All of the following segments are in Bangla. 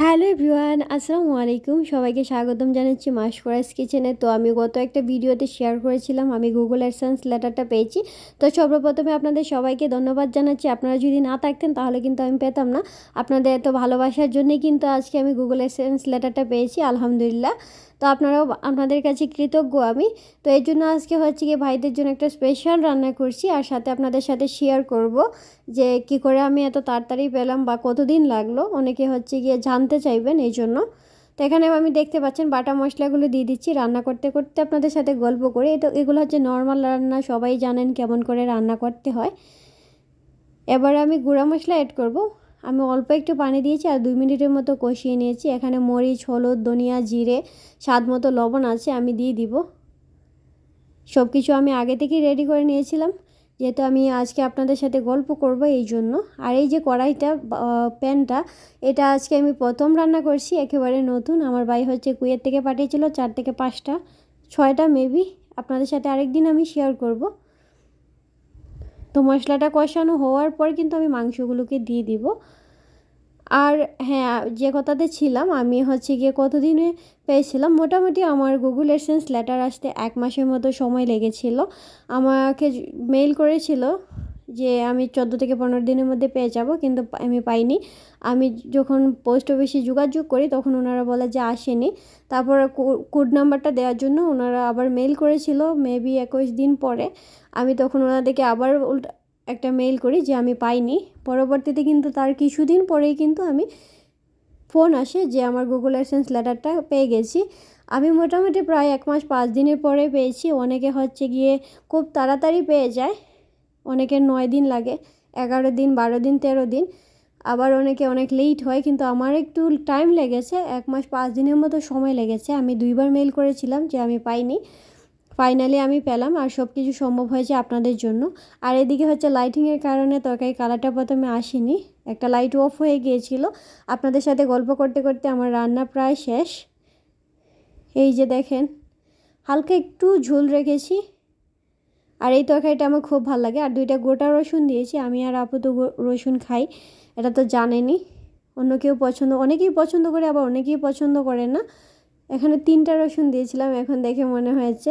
হ্যালো এভরিওয়ান, আসসালামু আলাইকুম। সবাইকে স্বাগতম জানাচ্ছি মাসকরাইস কিচেনে। তো আমি গত একটা ভিডিওতে শেয়ার করেছিলাম, আমি গুগল অ্যাডসেন্স লেটারটা পেয়েছি। তো সর্বপ্রথমে আপনাদের সবাইকে ধন্যবাদ জানাচ্ছি। আপনারা যদি না থাকতেন, তাহলে কিন্তু আমি পেতাম না। আপনাদের এত ভালোবাসার জন্যই কিন্তু আজকে আমি গুগল অ্যাডসেন্স লেটারটা পেয়েছি, আলহামদুলিল্লাহ। তো আপনারাও আপনাদের কাছে কৃতজ্ঞ আমি। তো এই জন্য আজকে হচ্ছে গিয়ে ভাইদের জন্য একটা স্পেশাল রান্না করছি, আর সাথে আপনাদের সাথে শেয়ার করব যে কি করে আমি এত তাড়াতাড়ি পেলাম বা কতদিন লাগল। অনেকে হচ্ছে গিয়ে জানতে চাইবেন এই জন্য। তো এখানে আমি দেখতে পাচ্ছেন বাটা মশলাগুলো দিয়ে দিচ্ছি রান্না করতে করতে আপনাদের সাথে গল্প করে। তো এগুলো হচ্ছে নর্মাল রান্না, সবাই জানেন কেমন করে রান্না করতে হয়। এবারে আমি গুঁড়া মশলা অ্যাড করব। আমি অল্প একটু পানি দিয়েছি আর দুই মিনিটের মতো কষিয়ে নিয়েছি। এখানে মরিচ, হলুদ, ধনিয়া, জিরে, স্বাদ মতো লবণ আছে, আমি দিয়ে দিব। সব কিছু আমি আগে থেকেই রেডি করে নিয়েছিলাম। যেহেতু আমি আজকে আপনাদের সাথে গল্প করব এই জন্য। আর এই যে কড়াইটা প্যানটা, এটা আজকে আমি প্রথম রান্না করছি, একেবারে নতুন। আমার ভাই হচ্ছে কুয়ের থেকে পাঠিয়েছিল, চার থেকে পাঁচটা, ছয়টা মেবি। আপনাদের সাথে আরেকদিন আমি শেয়ার করব। তো মশলাটা কষানো হওয়ার পর কিন্তু আমি মাংসগুলোকে দিয়ে দিব। আর হ্যাঁ যে কথাতে ছিলাম, আমি হচ্ছে গিয়ে কতদিনে পেয়েছিলাম, মোটামুটি আমার গুগল এসেন্স লেটার আসতে এক মাসের মতো সময় লেগেছিল। আমাকে মেইল করেছিল যে আমি চোদ্দ থেকে পনেরো দিনের মধ্যে পেয়ে যাব, কিন্তু আমি পাইনি। আমি যখন পোস্ট অফিসে যোগাযোগ করি, তখন ওনারা বলে যে আসেনি। তারপর কোড নাম্বারটা দেওয়ার জন্য ওনারা আবার মেইল করেছিল মেবি একুশ দিন পরে। আমি তখন ওনাদেরকে আবার একটা মেইল করি যে আমি পাইনি। পরবর্তীতে কিন্তু তার কিছুদিন পরেই কিন্তু আমি ফোন আসে যে আমার গুগল অ্যাডসেন্স লেটারটা পেয়ে গেছি। আমি মোটামুটি প্রায় এক মাস পাঁচ দিনের পরে পেয়েছি। অনেকে হচ্ছে গিয়ে খুব তাড়াতাড়ি পেয়ে যায়। অনেকের নয় দিন লাগে, এগারো দিন, বারো দিন, তেরো দিন। আবার অনেকে অনেক লেট হয়, কিন্তু আমার একটু টাইম লেগেছে। এক মাস পাঁচ দিনের মতো সময় লেগেছে। আমি দুইবার মেল করেছিলাম যে আমি পাইনি। ফাইনালি আমি পেলাম, আর সব কিছু সম্ভব হয়েছে আপনাদের জন্য। আর এদিকে হচ্ছে লাইটিংয়ের কারণে তরকারি কালারটা প্রথমে আসেনি। একটা লাইট অফ হয়ে গিয়েছিল। আপনাদের সাথে গল্প করতে করতে আমার রান্না প্রায় শেষ। এই যে দেখেন, হালকা একটু ঝোল রেখেছি। আর এই তরকারিটা আমার খুব ভালো লাগে। আর দুইটা গোটা রসুন দিয়েছি। আমি আর আপু তো রসুন খাই। এটা তো জানেনি অন্য কেউ পছন্দ, অনেকেই পছন্দ করে, আবার অনেকেই পছন্দ করে না। এখানে তিনটা রসুন দিয়েছিলাম। এখন দেখে মনে হয়েছে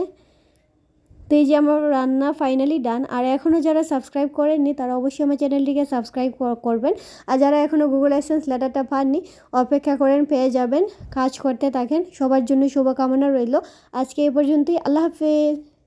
তো এই যে আমার রান্না ফাইনালি ডান আর এখনও যারা সাবস্ক্রাইব করেননি, তারা অবশ্যই আমার চ্যানেলটিকে সাবস্ক্রাইব করবেন। আর যারা এখনও গুগল অ্যাসেন্স লেটারটা পাননি, অপেক্ষা করেন, পেয়ে যাবেন, কাজ করতে থাকেন। সবার জন্য শুভকামনা রইল। আজকে এই পর্যন্তই, আল্লাহ হাফেজ।